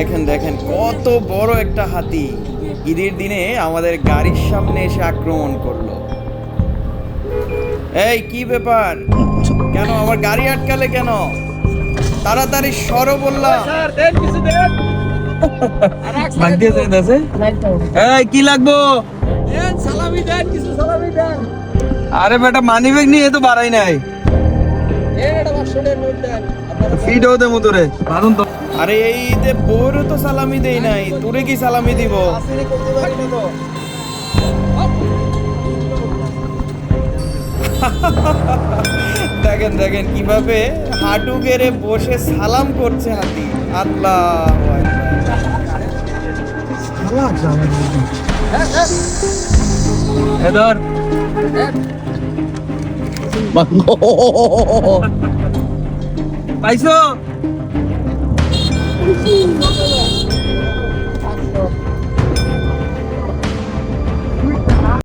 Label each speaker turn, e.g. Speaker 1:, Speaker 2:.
Speaker 1: দেখেন দেখেন কত বড় একটা হাতি। ঈদের দিনে আমাদের গাড়ির সামনে এসে আক্রমণ করল। এই কি ব্যাপার? কেন আমার গাড়ি আটকালে কেন? তাড়াতাড়ি সরো বললাম।
Speaker 2: কি লাগবো? আরে বেটা মানি ব্যাগ নিয়ে তো বাড়াই নাই। ফিট হতে মতো রে তো।
Speaker 1: আরে এই ঈদে বউরও তো সালামি দেই নাই তোরে কি সালামি দিব? দেখেন দেখেন কীভাবে হাঁটু গেড়ে বসে সালাম করছে হাতি। আল্লাহ
Speaker 2: ধর পাইছো?